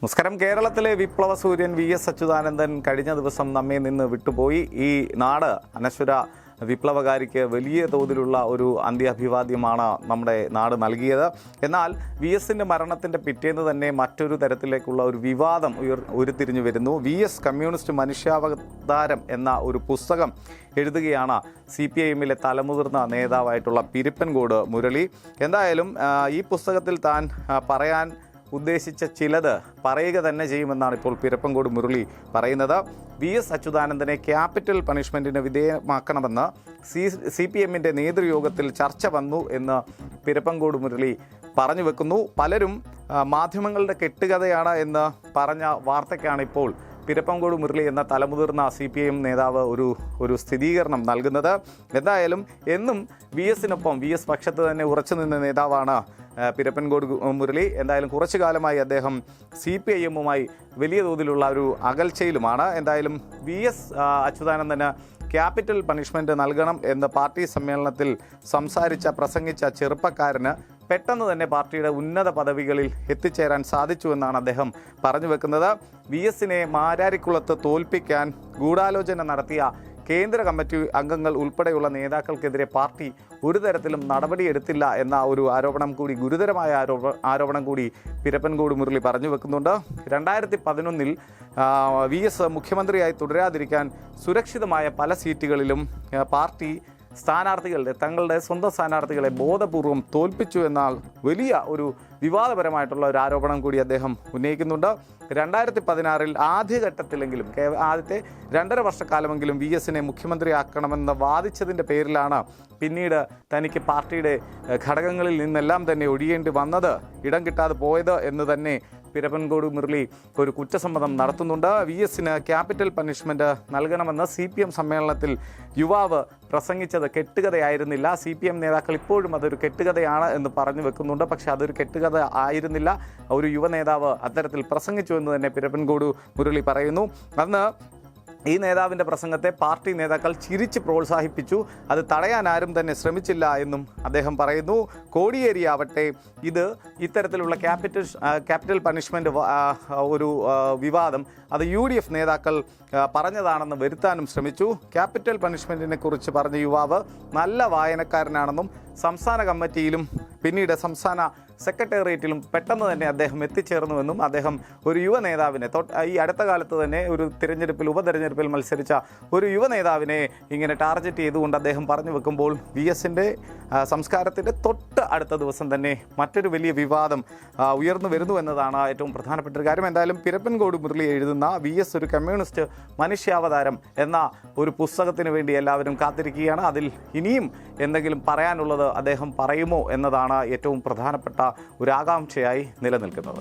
നമസ്കാരം. കേരളത്തിലെ വിപ്ലവ സൂര്യൻ വി എസ് അച്യുതാനന്ദൻ കഴിഞ്ഞ ദിവസം നമ്മെ നിന്ന് വിട്ടുപോയി. ഈ നാട് അനശ്വര വിപ്ലവകാരിക്ക് വലിയ തോതിലുള്ള ഒരു അന്ത്യാഭിവാദ്യമാണ് നമ്മുടെ നാട് നൽകിയത്. എന്നാൽ വി എസിന്റെ മരണത്തിന്റെ പിറ്റേന്ന് തന്നെ മറ്റൊരു തരത്തിലേക്കുള്ള ഒരു വിവാദം ഉയർ ഉരുത്തിരിഞ്ഞു വരുന്നു. വി എസ് കമ്മ്യൂണിസ്റ്റ് മനുഷ്യാവതാരം എന്ന ഒരു പുസ്തകം എഴുതുകയാണ് സി പി ഐ എമ്മിലെ തലമുതിർന്ന നേതാവായിട്ടുള്ള പിരിപ്പൻകോട് മുരളി. എന്തായാലും ഈ പുസ്തകത്തിൽ താൻ പറയാൻ ഉദ്ദേശിച്ച ചിലത് പറയുക തന്നെ ചെയ്യുമെന്നാണ് ഇപ്പോൾ പിരപ്പങ്കോട് മുരളി പറയുന്നത്. വി എസ് അച്യുതാനന്ദനെ ക്യാപിറ്റൽ പണിഷ്മെന്റിന് വിധേയമാക്കണമെന്ന് സി സി പി എമ്മിന്റെ നേതൃയോഗത്തിൽ ചർച്ച വന്നു എന്ന് പിരപ്പങ്കോട് മുരളി പറഞ്ഞു വെക്കുന്നു. പലരും മാധ്യമങ്ങളുടെ കെട്ടുകഥയാണ് എന്ന് പറഞ്ഞ വാർത്തയ്ക്കാണ് ഇപ്പോൾ പിരപ്പങ്കോട് മുരളി എന്ന തലമുതിർന്ന സി പി ഐ എം നേതാവ് ഒരു ഒരു സ്ഥിരീകരണം നൽകുന്നത്. എന്തായാലും എന്നും വി എസിനൊപ്പം വി എസ് പക്ഷത്ത് തന്നെ ഉറച്ചു നിന്ന നേതാവാണ് പിരപ്പൻകോട് മുരളി. എന്തായാലും കുറച്ചു കാലമായി അദ്ദേഹം സി പി ഐ എമ്മുമായി വലിയ തോതിലുള്ള ഒരു അകൽച്ചയിലുമാണ്. എന്തായാലും വി എസ് അച്യുതാനന്ദന് ക്യാപിറ്റൽ പണിഷ്മെന്റ് നൽകണം എന്ന് പാർട്ടി സമ്മേളനത്തിൽ സംസാരിച്ച പ്രസംഗിച്ച ചെറുപ്പക്കാരന് പെട്ടെന്ന് തന്നെ പാർട്ടിയുടെ ഉന്നത പദവികളിൽ എത്തിച്ചേരാൻ സാധിച്ചുവെന്നാണ് അദ്ദേഹം പറഞ്ഞു വെക്കുന്നത്. വി എസിനെ മാരാരിക്കുളത്ത് തോൽപ്പിക്കാൻ ഗൂഢാലോചന നടത്തിയ കേന്ദ്ര കമ്മിറ്റി അംഗങ്ങൾ ഉൾപ്പെടെയുള്ള നേതാക്കൾക്കെതിരെ പാർട്ടി ഒരു തരത്തിലും നടപടിയെടുത്തില്ല എന്ന ഒരു ആരോപണം കൂടി ഗുരുതരമായ ആരോപ ആരോപണം കൂടി പിരപ്പൻകോട് മുരളി പറഞ്ഞു വെക്കുന്നുണ്ട്. രണ്ടായിരത്തി പതിനൊന്നിൽ വി എസ് മുഖ്യമന്ത്രിയായി തുടരാതിരിക്കാൻ സുരക്ഷിതമായ പല സീറ്റുകളിലും പാർട്ടി സ്ഥാനാർത്ഥികളുടെ തങ്ങളുടെ സ്വന്തം സ്ഥാനാർത്ഥികളെ ബോധപൂർവം തോൽപ്പിച്ചു എന്നാൽ വലിയ ഒരു വിവാദപരമായിട്ടുള്ള ഒരു ആരോപണം കൂടി അദ്ദേഹം ഉന്നയിക്കുന്നുണ്ട്. രണ്ടായിരത്തി പതിനാറിൽ ആദ്യഘട്ടത്തിലെങ്കിലും ആദ്യത്തെ രണ്ടര വർഷക്കാലമെങ്കിലും വി എസിനെ മുഖ്യമന്ത്രിയാക്കണമെന്ന് വാദിച്ചതിന്റെ പേരിലാണ് പിന്നീട് തനിക്ക് പാർട്ടിയുടെ ഘടകങ്ങളിൽ നിന്നെല്ലാം തന്നെ ഒഴിയേണ്ടി വന്നത് ഇടം കിട്ടാതെ പോയത് എന്ന് തന്നെ പിരപ്പൻകോട് മുരളി ഒരു കുറ്റസമ്മതം നടത്തുന്നുണ്ട്. വി എസിന് ക്യാപിറ്റൽ പണിഷ്മെന്റ് നൽകണമെന്ന് സി പി എം സമ്മേളനത്തിൽ യുവാവ് പ്രസംഗിച്ചത് കെട്ടുകഥയായിരുന്നില്ല. സി പി എം നേതാക്കൾ ഇപ്പോഴും അതൊരു കെട്ടുകഥയാണ് എന്ന് പറഞ്ഞു വെക്കുന്നുണ്ട്. പക്ഷേ അതൊരു കെട്ടുകഥ ആയിരുന്നില്ല. ഒരു യുവ നേതാവ് അത്തരത്തിൽ പ്രസംഗിച്ചു എന്ന് തന്നെ പിരപ്പൻകോട് മുരളി പറയുന്നു. അന്ന് ഈ നേതാവിന്റെ പ്രസംഗത്തെ പാർട്ടി നേതാക്കൾ ചിരിച്ച് പ്രോത്സാഹിപ്പിച്ചു. അത് തടയാൻ ആരും തന്നെ ശ്രമിച്ചില്ല എന്നും അദ്ദേഹം പറയുന്നു. കോടിയേരി ആവട്ടെ ഇത് ഇത്തരത്തിലുള്ള ക്യാപിറ്റൽ ക്യാപിറ്റൽ പണിഷ്മെന്റ് ഒരു വിവാദം അത് യു ഡി എഫ് നേതാക്കൾ പറഞ്ഞതാണെന്ന് വരുത്താനും ശ്രമിച്ചു. ക്യാപിറ്റൽ പണിഷ്മെന്റിനെ കുറിച്ച് പറഞ്ഞ യുവാവ് നല്ല വായനക്കാരനാണെന്നും സംസ്ഥാന കമ്മിറ്റിയിലും പിന്നീട് സംസ്ഥാന സെക്രട്ടേറിയറ്റിലും പെട്ടെന്ന് തന്നെ അദ്ദേഹം എത്തിച്ചേർന്നുവെന്നും അദ്ദേഹം ഒരു യുവ നേതാവിനെ ഈ അടുത്ത കാലത്ത് തന്നെ ഒരു തിരഞ്ഞെടുപ്പിൽ ഉപതെരഞ്ഞെടുപ്പിൽ മത്സരിച്ച ഒരു യുവ നേതാവിനെ ഇങ്ങനെ ടാർഗറ്റ് ചെയ്തുകൊണ്ട് അദ്ദേഹം പറഞ്ഞു വെക്കുമ്പോൾ വി എസിന്റെ സംസ്കാരത്തിന്റെ തൊട്ട് അടുത്ത ദിവസം തന്നെ മറ്റൊരു വലിയ വിവാദം ഉയർന്നു വരുന്നു എന്നതാണ് ഏറ്റവും പ്രധാനപ്പെട്ട ഒരു കാര്യം. എന്തായാലും പിരപ്പൻകോട് മുരളി എഴുതുന്ന വി എസ് ഒരു കമ്മ്യൂണിസ്റ്റ് മനുഷ്യാവതാരം എന്ന ഒരു പുസ്തകത്തിന് വേണ്ടി എല്ലാവരും കാത്തിരിക്കുകയാണ്. അതിൽ ഇനിയും എന്തെങ്കിലും പറയാനുള്ളത് അദ്ദേഹം പറയുമോ എന്നതാണ് ഏറ്റവും പ്രധാനപ്പെട്ട ഒരു ആകാംക്ഷയായി നിലനിൽക്കുന്നത്.